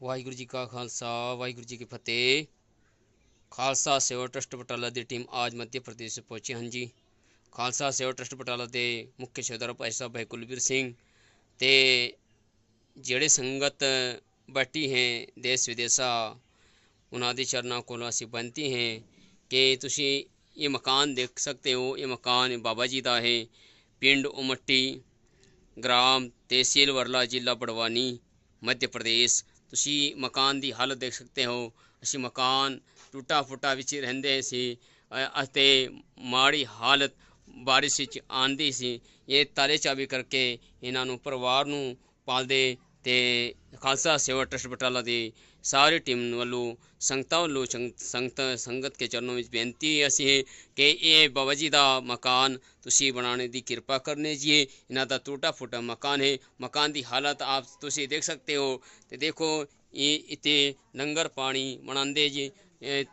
ਵਾਹਿਗੁਰੂ ਜੀ ਕਾ ਖਾਲਸਾ, ਵਾਹਿਗੁਰੂ ਜੀ ਕੀ ਫਤਿਹ। ਖਾਲਸਾ ਸੇਵਾ ਟਰਸਟ ਬਟਾਲਾ ਦੀ ਟੀਮ ਅੱਜ ਮੱਧ ਪ੍ਰਦੇਸ਼ ਪਹੁੰਚੀ ਹਨ ਜੀ ਖਾਲਸਾ ਸੇਵਾ ਟਰਸਟ ਬਟਾਲਾ ਦੇ ਮੁੱਖ ਸੇਵਾਦਾਰ ਭਾਈ ਸਾਹਿਬ ਭਾਈ ਕੁਲਵੀਰ ਸਿੰਘ ਤੇ ਜਿਹੜੇ ਸੰਗਤ ਬੈਠੀ ਹੈ, ਦੇਸ਼ ਵਿਦੇਸ਼ਾ, ਉਹਨਾਂ ਦੇ ਚਰਨਾਂ ਕੋਲੋਂ ਅਸੀਂ ਬੇਨਤੀ ਹੈ ਕਿ ਤੁਸੀਂ ਇਹ ਮਕਾਨ ਦੇਖ ਸਕਦੇ ਹੋ। ਇਹ ਮਕਾਨ ਬਾਬਾ ਜੀ ਦਾ ਹੈ, ਪਿੰਡ ਉਮੱਟੀ, ਗ੍ਰਾਮ ਤਹਿਸੀਲ ਵਰਲਾ, ਜ਼ਿਲ੍ਹਾ ਬੜਵਾਨੀ, ਮੱਧ ਪ੍ਰਦੇਸ਼। ਤੁਸੀਂ ਮਕਾਨ ਦੀ ਹਾਲਤ ਦੇਖ ਸਕਦੇ ਹੋ। ਅਸੀਂ ਮਕਾਨ ਟੁੱਟਾ ਫੁੱਟਾ ਵਿੱਚ ਰਹਿੰਦੇ ਸੀ ਅਤੇ ਮਾੜੀ ਹਾਲਤ ਬਾਰਿਸ਼ ਵਿੱਚ ਆਂਦੀ ਸੀ। ਇਹ ਤਾਲੇ ਚਾਬੀ ਕਰਕੇ ਇਹਨਾਂ ਨੂੰ ਪਰਿਵਾਰ ਨੂੰ ਪਾਲਦੇ ਤੇ ਖਾਲਸਾ ਸੇਵਾ ਟਰਸਟ ਬਟਾਲਾ ਦੀ ਸਾਰੀ ਟੀਮ ਵੱਲੋਂ ਸੰਗਤਾਂ ਵੱਲੋਂ ਸੰਗ- ਸੰਗਤ ਸੰਗਤ ਕੇ ਚਰਨੋਂ ਵਿੱਚ ਬੇਨਤੀ ਹੈ ਅਸੀਂ ਕਿ ਇਹ ਬਾਬਾ ਜੀ ਦਾ ਮਕਾਨ ਤੁਸੀਂ ਬਣਾਉਣ ਦੀ ਕਿਰਪਾ ਕਰਨੇ ਜੀ। ਇਹਨਾਂ ਦਾ ਟੂਟਾ ਫੁੱਟਾ ਮਕਾਨ ਹੈ। ਮਕਾਨ ਦੀ ਹਾਲਤ ਆਪ ਤੁਸੀਂ ਦੇਖ ਸਕਦੇ ਹੋ। ਤੇ ਦੇਖੋ, ਇਹ ਇੱਥੇ ਲੰਗਰ ਪਾਣੀ ਬਣਾਉਂਦੇ ਜੀ। ਇਹ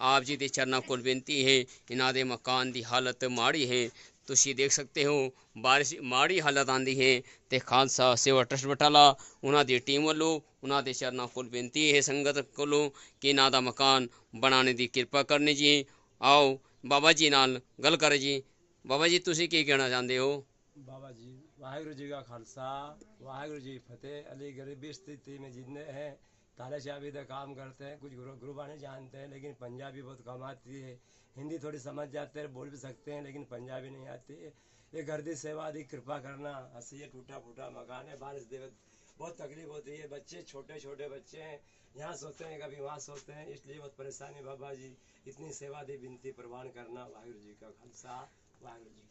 ਆਪ ਜੀ ਦੇ ਚਰਨਾਂ ਕੋਲ ਬੇਨਤੀ ਹੈ। ਇਹਨਾਂ ਦੇ ਮਕਾਨ ਦੀ ਹਾਲਤ ਮਾੜੀ ਹੈ। ਤੁਸੀਂ ਦੇਖ ਸਕਦੇ ਹੋ, ਬਾਰਿਸ਼, ਮਾੜੀ ਹਾਲਤ ਆਂਦੀ ਹੈ ਤੇ ਖਾਲਸਾ ਸੇਵਾ ਟਰਸਟ ਬਟਾਲਾ, ਉਹਨਾਂ ਦੀ ਟੀਮ ਵੱਲੋਂ, ਉਹਨਾਂ ਦੇ ਚਰਨਾਂ ਕੋਲ ਬੇਨਤੀ ਹੈ ਸੰਗਤ ਕੋਲੋਂ ਕਿ ਨਾ ਦਾ ਮਕਾਨ ਬਣਾਉਣ ਦੀ ਕਿਰਪਾ ਕਰਨੀ ਜੀ। ਆਓ, ਬਾਬਾ ਜੀ ਨਾਲ ਗੱਲ ਕਰ ਜੀ। ਬਾਬਾ ਜੀ, ਤੁਸੀਂ ਕੀ ਕਹਿਣਾ ਚਾਹੁੰਦੇ ਹੋ? ਬਾਬਾ ਜੀ, ਵਾਹਿਗੁਰੂ ਜੀ ਦਾ ਖਾਲਸਾ, ਵਾਹਿਗੁਰੂ ਜੀ ਫਤਿਹ। ਅਲੀ ਗਰੀਬੀ ਸਥਿਤੀ ਮੇ ਜਿੰਨੇ ਹੈ ताले शाबी तो काम करते हैं, कुछ गुरु जानते हैं, लेकिन पंजाबी बहुत कम आती है। हिंदी थोड़ी समझ जाते हैं, बोल भी सकते हैं, लेकिन पंजाबी नहीं आती है। ये घर सेवा आदि, कृपा करना हँसी ये टूटा फूटा मकान है, बारिश देवत बहुत तकलीफ़ होती है। बच्चे छोटे छोटे बच्चे हैं, यहाँ सोते हैं, कभी वहाँ सोते हैं, इसलिए बहुत परेशानी बाबा जी, इतनी सेवा दी, विनती, प्रवान करना, वाहिगुरु जी का खालसा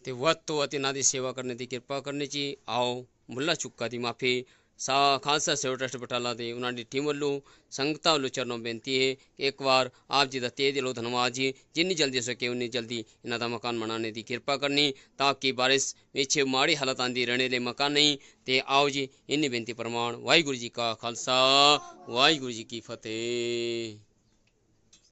તે વાત तो अति નાદી सेवा करने की कृपा करने જી आओ मुला ચુક્કા दी, माफ़ी। ਸਾ ਖਾਲਸਾ ਸੇਵਾ ਟਰਸਟ ਬਟਾਲਾ ਦੇ ਉਹਨਾਂ ਦੀ ਟੀਮ ਵੱਲੋਂ ਸੰਗਤਾਂ ਵੱਲੋਂ ਚਰਨੋਂ ਬੇਨਤੀ ਹੈ ਕਿ ਇੱਕ ਵਾਰ ਆਪ ਜੀ ਦਾ ਤੇਜ਼ ਦਿਲੋਂ ਧੰਨਵਾਦ ਜੀ। ਜਿੰਨੀ ਜਲਦੀ ਹੋ ਸਕੇ ਉਨੀ ਜਲਦੀ ਇਹਨਾਂ ਦਾ ਮਕਾਨ ਬਣਾਉਣ ਦੀ ਕਿਰਪਾ ਕਰਨੀ ਤਾਂ ਕਿ ਬਾਰਿਸ਼ ਵਿੱਚ ਮਾੜੀ ਹਾਲਤ ਆਂਦੀ ਰਹਿਣੇ ਲਈ ਮਕਾਨ ਨਹੀਂ। ਤੇ ਆਓ ਜੀ, ਇੰਨੀ ਬੇਨਤੀ ਪ੍ਰਮਾਣ। ਵਾਹਿਗੁਰੂ ਜੀ ਕਾ ਖਾਲਸਾ, ਵਾਹਿਗੁਰੂ ਜੀ ਕੀ ਫਤਿਹ।